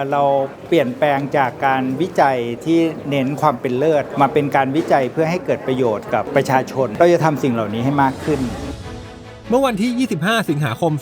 เราเปลี่ยนแปลงจากการวิจัยที่เน้นความเป็นเลิศ มาเป็นการวิจัยเพื่อให้เกิดประโยชน์กับประชาชน เราจะทำสิ่งเหล่านี้ให้มากขึ้น เมื่อวันที่ 25 สิงหาคม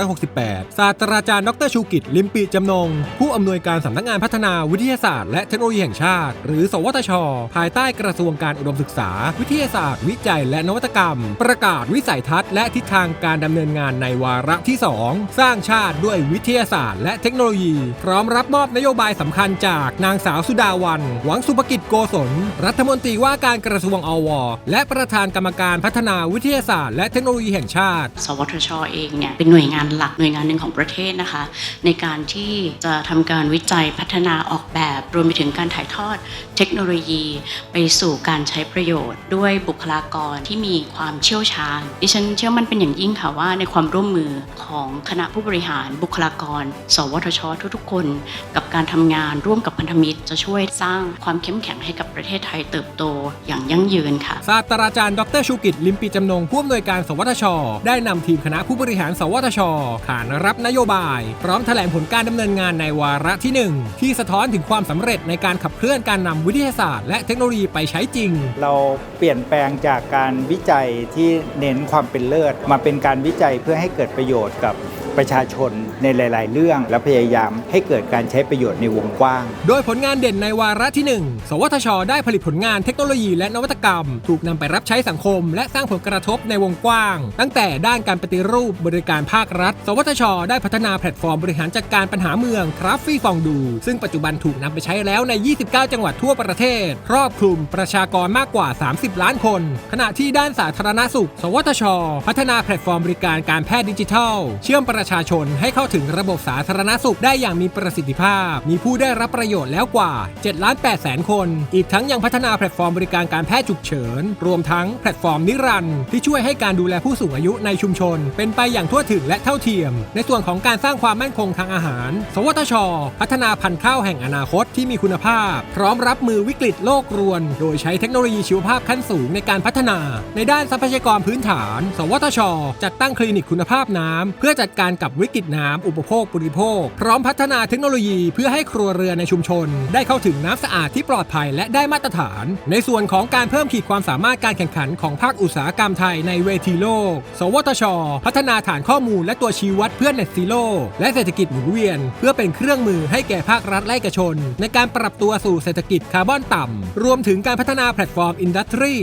2568 ศาสตราจารย์ดรชูกิจ ลิมปิจำนง ผู้อำนวยการสำนักงานพัฒนาวิทยาศาสตร์และเทคโนโลยีแห่งชาติ หรือ สวทช ภายใต้กระทรวงการอุดมศึกษา วิทยาศาสตร์ วิจัย และนวัตกรรม ประกาศวิสัยทัศน์และทิศทางการดำเนินงานในวาระที่ 2 สร้างชาติด้วยวิทยาศาสตร์ และเทคโนโลยี พร้อมรับมอบนโยบายสำคัญจากนางสาวสุดาวัน หวังสุภกิจโกศล รัฐมนตรีว่าการกระทรวงอว และประธานกรรมการพัฒนาวิทยาศาสตร์ และเทคโนโลยีแห่งชาติ สวทชเองเนี่ยเป็นหน่วยงานหลักหน่วยงานหนึ่งของประเทศนะคะ ในการที่จะทำการวิจัยพัฒนาออกแบบ รวมไปถึงการถ่ายทอดเทคโนโลยี ไปสู่การใช้ประโยชน์ ด้วยบุคลากรที่มีความเชี่ยวชาญดิฉันเชื่อมั่นเป็นอย่างยิ่งค่ะว่า ในความร่วมมือของคณะผู้บริหารบุคลากร สวทช ทุกๆ คน กับการทำงานร่วมกับพันธมิตร จะช่วยสร้างความเข้มแข็งให้กับประเทศไทยเติบโตอย่างยั่งยืนค่ะศาสตราจารย์ดรชูกิจลิมปีจำนงผู้อำนวยการสวทชได้นำทีมคณะผู้บริหาร สวทช ขานรับนโยบาย พร้อมแถลงผลการดำเนินงานในวาระที่ 1 ที่สะท้อนถึงความสำเร็จในการขับเคลื่อนการนำวิทยาศาสตร์และเทคโนโลยีไปใช้จริง เราเปลี่ยนแปลงจากการวิจัยที่เน้นความเป็นเลิศ มาเป็นการวิจัยเพื่อให้เกิดประโยชน์กับประชาชน ในหลาย ๆ เรื่อง และพยายามให้เกิดการใช้ประโยชน์ในวงกว้าง โดยผลงานเด่นในวาระที่ 1 สวทช ได้ผลิตผลงานเทคโนโลยีและนวัตกรรม ถูกนำไปรับใช้สังคม และสร้างผลกระทบในวงกว้าง ตั้งแต่ด้านการปฏิรูปบริการภาครัฐ สวทช ได้พัฒนาแพลตฟอร์มบริหารจัดการปัญหาเมืองทราฟฟี่ฟองดู ซึ่งปัจจุบันถูกนำไปใช้แล้วใน 29 จังหวัดทั่วประเทศ ครอบคลุมประชากรมากกว่า 30 ล้านคน ขณะที่ด้านสาธารณสุข สวทช พัฒนาแพลตฟอร์มบริการการแพทย์ดิจิทัล เชื่อมประชาชนให้เข้าถึงระบบสาธารณสุขได้อย่างมีประสิทธิภาพ มีผู้ได้รับประโยชน์แล้วกว่า7ล้าน8แสนคน อีกทั้งยังพัฒนาแพลตฟอร์มบริการการแพทย์ฉุกเฉิน รวมทั้งแพลตฟอร์มนิรันด์ที่ช่วยให้การดูแลผู้สูงอายุในชุมชน เป็นไปอย่างทั่วถึงและเท่าเทียม ในส่วนของการสร้างความมั่นคงทางอาหาร สวทช พัฒนาพันธุ์ข้าวแห่งอนาคตที่มีคุณภาพ พร้อมรับมือวิกฤตโลกรวน โดยใช้เทคโนโลยีชีวภาพขั้นสูงในการพัฒนา ในด้านทรัพยากรพื้นฐาน สวทช จัดตั้งคลินิกคุณภาพน้ำเพื่อจัดการกับวิกฤตน้ำอุปโภคบริโภค พร้อมพัฒนาเทคโนโลยีเพื่อให้ครัวเรือนในชุมชน ได้เข้าถึงน้ำสะอาดที่ปลอดภัยและได้มาตรฐาน ในส่วนของการเพิ่มขีดความสามารถการแข่งขันของภาคอุตสาหกรรมไทยในเวทีโลก สวทช พัฒนาฐานข้อมูลและตัวชี้วัดเพื่อ Net Zero และเศรษฐกิจหมุนเวียน เพื่อเป็นเครื่องมือให้แก่ภาครัฐและเอกชน ในการปรับตัวสู่เศรษฐกิจคาร์บอนต่ำรวมถึงการพัฒนาแพลตฟอร์ม Industry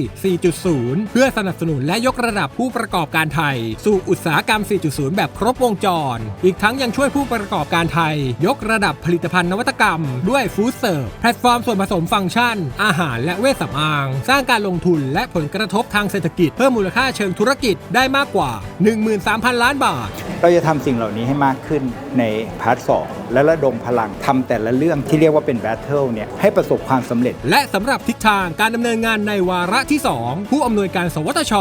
4.0 เพื่อสนับสนุนและยกระดับผู้ประกอบการไทย สู่อุตสาหกรรม 4.0 แบบครบวงจร อีกทั้งยังช่วยผู้ประกอบการไทย ยกระดับผลิตภัณฑ์นวัตกรรม ด้วยฟู้ดเซิร์ฟแพลตฟอร์มส่วนผสมฟังก์ชัน อาหารและเวชสำอาง สร้างการลงทุนและผลกระทบทางเศรษฐกิจเพิ่มมูลค่าเชิงธุรกิจได้มากกว่า 13,000 ล้านบาท เราจะทำสิ่งเหล่านี้ให้มากขึ้นในพาร์ทสองและระดมพลังทำแต่ละเรื่องที่เรียกว่าเป็นแบทเทิลเนี่ยให้ประสบความสำเร็จ และสำหรับทิศทางการดำเนินงานในวาระที่ 2 ผู้อำนวยการสวทช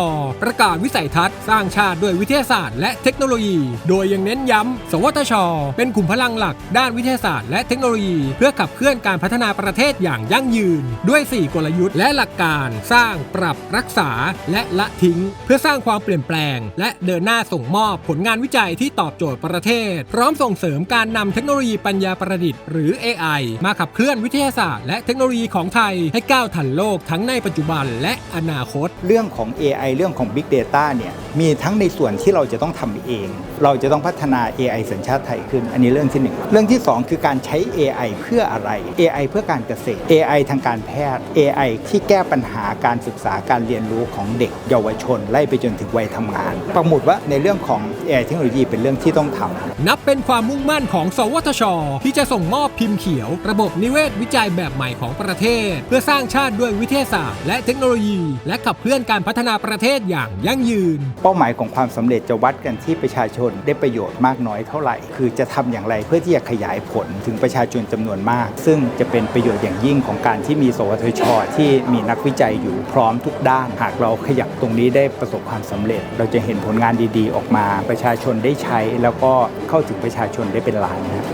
ประกาศวิสัยทัศน์สร้างชาติด้วยวิทยาศาสตร์และเทคโนโลยี โดยยังเน้นย้ำสวทช เป็นกลุ่มพลังหลักด้านวิทยาศาสตร์และเทคโนโลยี เพื่อขับเคลื่อนการพัฒนาประเทศอย่างยั่งยืน ด้วย 4 กลยุทธ์และหลักการสร้างปรับรักษาและละทิ้ง เพื่อสร้างความเปลี่ยนแปลง และเดินหน้าส่งมอบผลงานวิจัยที่ตอบโจทย์ประเทศ พร้อมส่งเสริมการนำเทคโนโลยีปัญญาประดิษฐ์หรือ AI มาขับเคลื่อนวิทยาศาสตร์และเทคโนโลยีของไทยให้ก้าวทันโลกทั้งในปัจจุบันและอนาคต เรื่องของ AI เรื่องของ Big Data เนี่ยมีทั้งในส่วนที่เราจะต้องทำเอง เราจะต้องพัฒนา AI สัญชาติไทยขึ้น อันนี้เรื่องที่หนึ่งเรื่องที่สองคือการใช้ AI เพื่ออะไร AI เพื่อการเกษตร AI ทางการแพทย์ AI ที่แก้ปัญหาการศึกษาการเรียนรู้ของเด็กเยาวชน ไล่ไปจนถึงวัยทำงาน ประมุดว่าในเรื่องของ AI เทคโนโลยีเป็นเรื่องที่ต้องทำนับเป็นความมุ่งมั่นของสวทช ที่จะส่งมอบพิมพ์เขียว ระบบนิเวศวิจัยแบบใหม่ของประเทศ เพื่อสร้างชาติด้วยวิทยาศาสตร์และเทคโนโลยี และขับเคลื่อนการพัฒนาประเทศอย่างยั่งยืน เป้าหมายของความสำเร็จจะวัดกันที่ประชาชนได้ประโยชน์มากน้อยเท่าไหร่ คือจะทำอย่างไรเพื่อที่จะขยายผลถึงประชาชนจำนวนมาก ซึ่งจะเป็นประโยชน์อย่างยิ่งของการที่มีสวทช ที่มีนักวิจัยอยู่พร้อมทุกด้าน หากเราขยับตรงนี้ได้ประสบความสำเร็จ เราจะเห็นผลงานดีๆ ออกมา ประชาชนได้ใช้แล้วก็เข้าถึงประชาชนได้เป็นล้านนะครับ